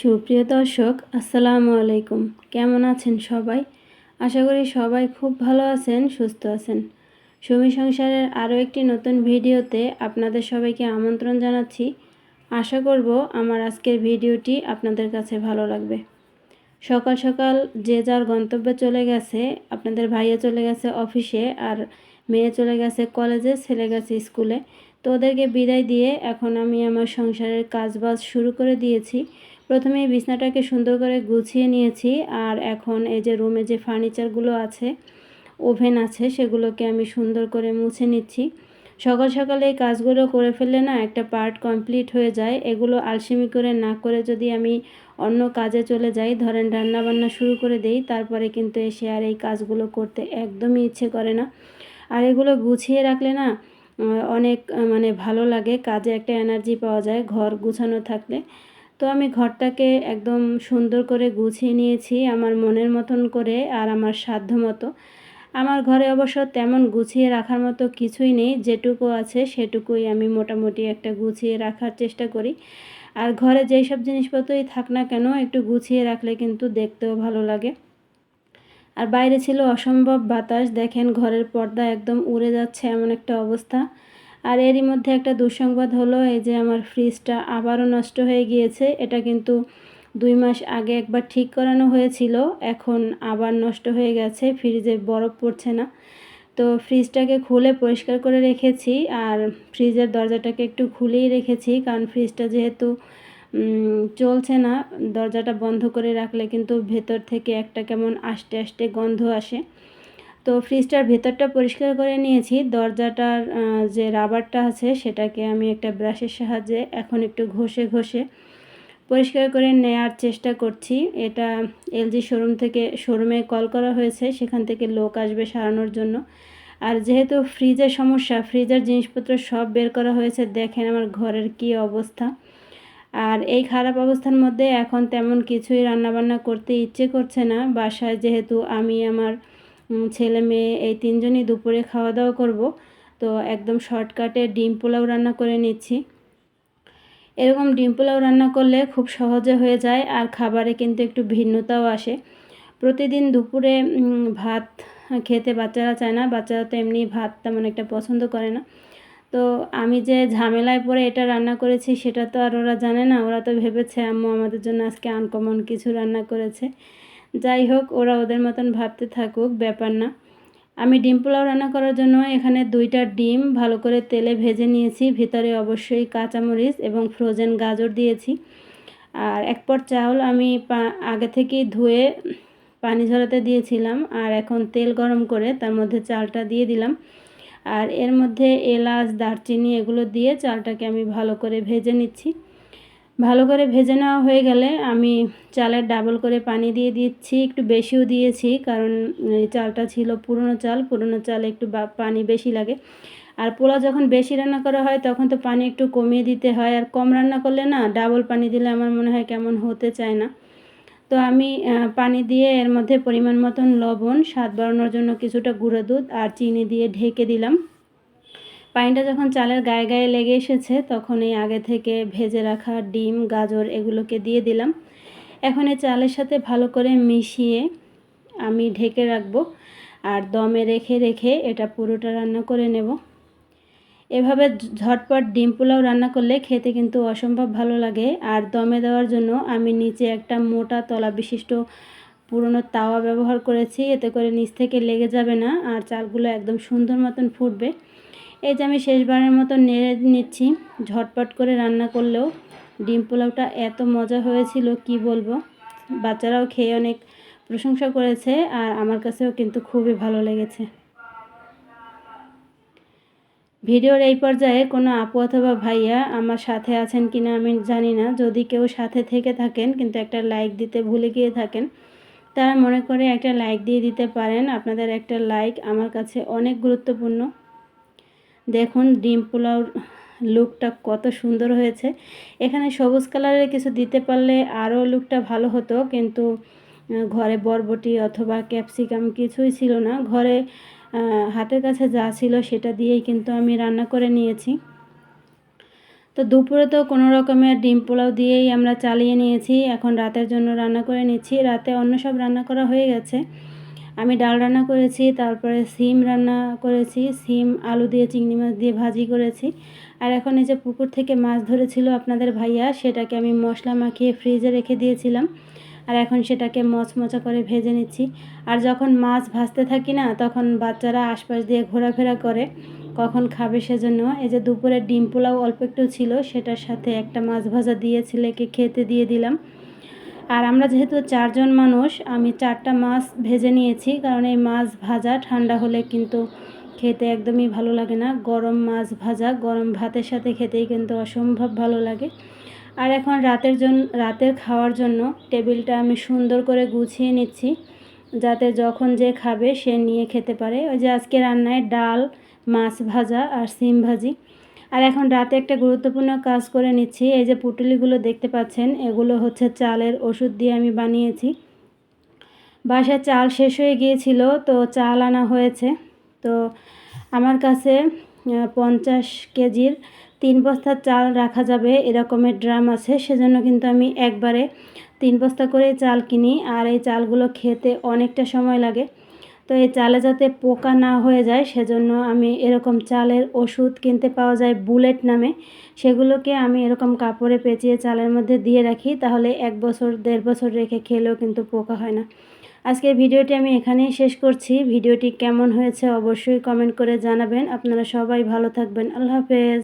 সুপ্রিয় দর্শক, আসসালামু আলাইকুম। কেমন আছেন সবাই? আশা করি সবাই খুব ভালো আছেন, সুস্থ আছেন। সুমি সংসারের আরও একটি নতুন ভিডিওতে আপনাদের সবাইকে আমন্ত্রণ জানাচ্ছি। আশা করব আমার আজকের ভিডিওটি আপনাদের কাছে ভালো লাগবে। সকাল সকাল যে যার গন্তব্যে চলে গেছে, আপনাদের ভাইয়া চলে গেছে অফিসে আর মেয়ে চলে গেছে কলেজে, ছেলে গেছে স্কুলে। তো ওদেরকে বিদায় দিয়ে এখন আমি আমার সংসারের কাজবাজ শুরু করে দিয়েছি। প্রথমে বিছনাটাকে সুন্দর করে গুছিয়ে নিয়েছি, আর এখন এই যে রুমে যে ফার্নিচারগুলো আছে, ওভেন আছে, সেগুলোকে আমি সুন্দর করে মুছে নিচ্ছি। সকাল সকালে এই কাজগুলো করে ফেললে না একটা পার্ট কমপ্লিট হয়ে যায়। এগুলো আলসেমি করে না করে যদি আমি অন্য কাজে চলে যাই, ধরেন রান্না বান্না শুরু করে দেই, তারপরে কিন্তু এসে আর এই কাজগুলো করতে একদমই ইচ্ছে করে না। আর এগুলো গুছিয়ে রাখলে না, অনেক মানে ভালো লাগে, কাজে একটা এনার্জি পাওয়া যায়, ঘর গুছানো থাকলে। তো আমি ঘরটাকে একদম সুন্দর করে গুছিয়ে নিয়েছি আমার মনের মতন করে আর আমার সাধ্য মতো। আমার ঘরে অবশ্য তেমন গুছিয়ে রাখার মতো কিছুই নেই, যেটুকু আছে সেটুকুই আমি মোটামুটি একটা গুছিয়ে রাখার চেষ্টা করি। আর ঘরে যেই সব জিনিসপত্রই থাক না কেন, একটু গুছিয়ে রাখলে কিন্তু দেখতেও ভালো লাগে। আর বাইরে ছিল অসম্ভব বাতাস, দেখেন ঘরের পর্দা একদম উড়ে যাচ্ছে এমন একটা অবস্থা। আর এরই মধ্যে একটা দুঃসংবাদ হলো, এই যে আমার ফ্রিজটা আবারও নষ্ট হয়ে গিয়েছে। এটা কিন্তু দুই মাস আগে একবার ঠিক করানো হয়েছিল, এখন আবার নষ্ট হয়ে গেছে, ফ্রিজে বরফ পড়ছে না। তো ফ্রিজটাকে খুলে পরিষ্কার করে রেখেছি আর ফ্রিজের দরজাটাকে একটু খুলেই রেখেছি, কারণ ফ্রিজটা যেহেতু চলছে না, দরজাটা বন্ধ করে রাখলে কিন্তু ভেতর থেকে একটা কেমন আস্তে আস্তে গন্ধ আসে। তো ফ্রিজটার ভেতরটা পরিষ্কার করে নিয়েছি। দরজাটার যে রাবারটা আছে, সেটাকে আমি একটা ব্রাশের সাহায্যে এখন একটু ঘষে ঘষে পরিষ্কার করে নেয়ার চেষ্টা করছি। এটা এলজি শোরুম থেকে, শোরুমে কল করা হয়েছে, সেখান থেকে লোক আসবে সারানোর জন্য। আর যেহেতু ফ্রিজের সমস্যা, ফ্রিজের জিনিসপত্র সব বের করা হয়েছে, দেখেন আমার ঘরের কি অবস্থা। আর এই খারাপ অবস্থার মধ্যে এখন তেমন কিছুই রান্নাবান্না করতে ইচ্ছে করছে না। বাসায় যেহেতু আমি আমার ছেলে মেয়ে এই তিনজনই দুপুরে খাওয়া দাওয়া করব। তো একদম শর্টকাটে ডিম পোলাও রান্না করে নিচ্ছি। এরকম ডিম পোলাও রান্না করলে খুব সহজে হয়ে যায়, আর খাবারে কিন্তু একটু ভিন্নতাও আসে। প্রতিদিন দুপুরে ভাত খেতে বাচ্চারা চায় না, বাচ্চারা তো এমনি ভাত তেমন একটা পছন্দ করে না। তো আমি যে ঝামেলায় পড়ে এটা রান্না করেছি, সেটা তো আর ওরা জানে না। ওরা তো ভেবেছে, আম্মু আমাদের জন্য আজকে আনকমন কিছু রান্না করেছে। যাই হোক, ওরা ওদের মতন ভাবতে থাকুক, ব্যাপার না। আমি ডিম পোলাও রান্না করার জন্য এখানে দুইটা ডিম ভালো করে তেলে ভেজে নিয়েছি। ভিতরে অবশ্যই কাঁচামরিচ এবং ফ্রোজেন গাজর দিয়েছি। আর এক পট চাউল আমি আগে থেকেই ধুয়ে পানি ঝরাতে দিয়েছিলাম আর এখন তেল গরম করে তার মধ্যে চালটা দিয়ে দিলাম। আর এর মধ্যে এলাচ, দারচিনি এগুলো দিয়ে চালটাকে আমি ভালো করে ভেজে নিচ্ছি। ভালো করে ভেজে নেওয়া হয়ে গেলে আমি চালের ডাবল করে পানি দিয়ে দিচ্ছি, একটু বেশিও দিয়েছি কারণ চালটা ছিল পুরনো চাল, পুরনো চালে একটু পানি বেশি লাগে। আর পোলাও যখন বেশি রান্না করা হয় তখন তো পানি একটু কমিয়ে দিতে হয় আর কম রান্না করলে না ডাবল পানি দিলে আমার মনে হয় কেমন হতে চায় না। তো আমি পানি দিয়ে এর মধ্যে পরিমাণ মতন লবণ, স্বাদ বাড়ানোর জন্য কিছুটা গুঁড়ো দুধ আর চিনি দিয়ে ঢেকে দিলাম। পানিটা যখন চালের গায়ে গায়ে লেগে এসেছে, তখন এই আগে থেকে ভেজে রাখা ডিম, গাজর এগুলোকে দিয়ে দিলাম। এখন এই চালের সাথে ভালো করে মিশিয়ে আমি ঢেকে রাখব আর দমে রেখে রেখে এটা পুরোটা রান্না করে নেব। এভাবে ঝটপট ডিম পোলাও রান্না করলে খেতে কিন্তু অসম্ভব ভালো লাগে। আর দমে দেওয়ার জন্য আমি নিচে একটা মোটা তলা বিশিষ্ট পুরনো তাওয়া ব্যবহার করেছি, এতে করে নিচ থেকে লেগে যাবে না আর চালগুলো একদম সুন্দর মতন ফুটবে। এই যে আমি শেষবারের মতো নেড়ে নিচ্ছি, ঝটপট করে রান্না করলেও ডিম পোলাওটা এত মজা হয়েছিল, কি বলব? বাচ্চারাও খেয়ে অনেক প্রশংসা করেছে আর আমার কাছেও কিন্তু খুবই ভালো লেগেছে। ভিডিওর এই পর্যায়ে কোনো আপু অথবা ভাইয়া আমার সাথে আছেন কি না আমি জানি না। যদি কেউ সাথে থেকে থাকেন, কিন্তু একটা লাইক দিতে ভুলে গিয়ে থাকেন, তারা মনে করে একটা লাইক দিয়ে দিতে পারেন। আপনাদের একটা লাইক আমার কাছে অনেক গুরুত্বপূর্ণ। দেখুন, ডিম পোলাও লুকটা কত সুন্দর হয়েছে। এখানে সবুজ কালারের কিছু দিতে পারলে আরও লুকটা ভালো হতো, কিন্তু ঘরে বরবটি অথবা ক্যাপসিকাম কিছুই ছিল না। ঘরে হাতের কাছে যা ছিল সেটা দিয়েই কিন্তু আমি রান্না করে নিয়েছি। তো দুপুরে তো কোনো রকমের ডিম পোলাও দিয়েই আমরা চালিয়ে নিয়েছি। এখন রাতের জন্য রান্না করে নিচ্ছি। রাতে অন্য সব রান্না করা হয়ে গেছে। আমি ডাল রান্না করেছি, তারপরে সিম রান্না করেছি, সিম, আলু দিয়ে, চিংড়ি মাছ দিয়ে ভাজি করেছি। আর এখন এই যে পুকুর থেকে মাছ ধরেছিল আপনাদের ভাইয়া, সেটাকে আমি মশলা মাখিয়ে ফ্রিজে রেখে দিয়েছিলাম। আর এখন সেটাকে মচমচা করে ভেজে নিচ্ছি। আর যখন মাছ ভাজতে থাকি না, তখন বাচ্চারা আশপাশ দিয়ে ঘোরাফেরা করে, কখন খাবে সেজন্য। এই যে দুপুরে ডিম পোলাও অল্প একটু ছিল, সেটার সাথে একটা মাছ ভাজা দিয়ে ছেলেকে খেতে দিয়ে দিলাম। আর আমরা যেহেতু চারজন মানুষ, আমি চারটা মাছ ভেজে নিয়েছি, কারণ এই মাছ ভাজা ঠান্ডা হলে কিন্তু খেতে একদমই ভালো লাগে না। গরম মাছ ভাজা, গরম ভাতের সাথে খেতেই কিন্তু অসম্ভব ভালো লাগে। আর এখন রাতের জন্য রাতের খাওয়ার জন্য টেবিলটা আমি সুন্দর করে গুছিয়ে নিচ্ছি, যাতে যখন যে খাবে সে নিয়ে খেতে পারে। ওই যে আজকে রান্নায় ডাল, মাছ ভাজা আর সিম ভাজি। আর এখন রাতে একটা গুরুত্বপূর্ণ কাজ করে নিচ্ছি। এই যে পুটুলিগুলো দেখতে পাচ্ছেন, এগুলো হচ্ছে চালের ওষুধ দিয়ে আমি বানিয়েছি। বাসায় চাল শেষ হয়ে গিয়েছিল, তো চাল আনা হয়েছে। তো আমার কাছে পঞ্চাশ কেজির তিন বস্তা চাল রাখা যাবে, এরকমের ড্রাম আছে। সেজন্য কিন্তু আমি একবারে তিন বস্তা করে চাল কিনি, আর এই চালগুলো খেতে অনেকটা সময় লাগে। তো এই চালে যাতে পোকা না হয়ে যায়, সেজন্য আমি এরকম চালের ওষুধ কিনতে পাওয়া যায় বুলেট নামে। সেগুলোকে আমি এরকম কাপড়ে পেঁচিয়ে চালের মধ্যে দিয়ে রাখি, তাহলে এক বছর, দেড় বছর রেখে খেলেও কিন্তু পোকা হয় না। আজকের ভিডিওটি আমি এখানেই শেষ করছি। ভিডিওটি কেমন হয়েছে অবশ্যই কমেন্ট করে জানাবেন। আপনারা সবাই ভালো থাকবেন। আল্লাহ হাফেজ।